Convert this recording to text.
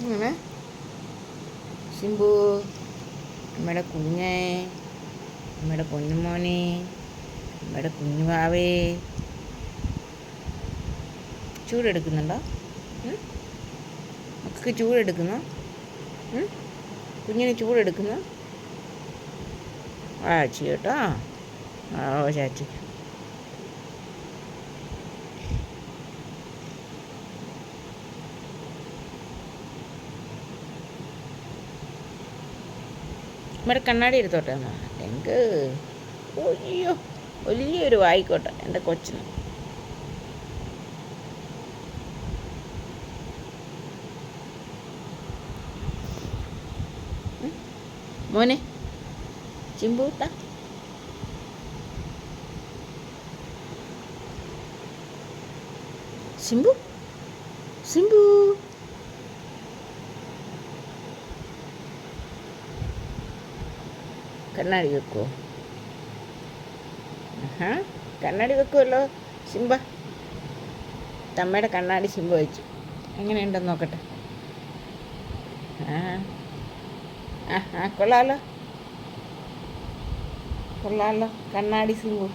അങ്ങനെ ശിംബു നമ്മുടെ കുഞ്ഞേ നമ്മുടെ കുഞ്ഞുമോനെ നമ്മുടെ കുഞ്ഞുവാവേ. ചൂടെടുക്കുന്നുണ്ടോ? മക്കൾക്ക് ചൂടെടുക്കുന്നു? കുഞ്ഞിന് ചൂടെടുക്കുന്നു? ആ ചേട്ടാ ഓ ചാച്ചി. നമ്മുടെ കണ്ണാടി എടുത്തോട്ടെ എന്നാ എനിക്ക് ഒയ്യോ വലിയൊരു വായിക്കോട്ടെ എന്റെ കൊച്ചിന്. മോനെ ചിമ്പൂട്ട. സിംബു സിംബു കണ്ണാടി ആഹാ കണ്ണാടി വെക്കുമല്ലോ സിംബ തമ്മയുടെ കണ്ണാടി സിംബ വെച്ചു. എങ്ങനെയുണ്ടെന്ന് നോക്കട്ടെ. ആ കൊള്ളാലോ. കൊള്ളാലോ കണ്ണാടി സിംബു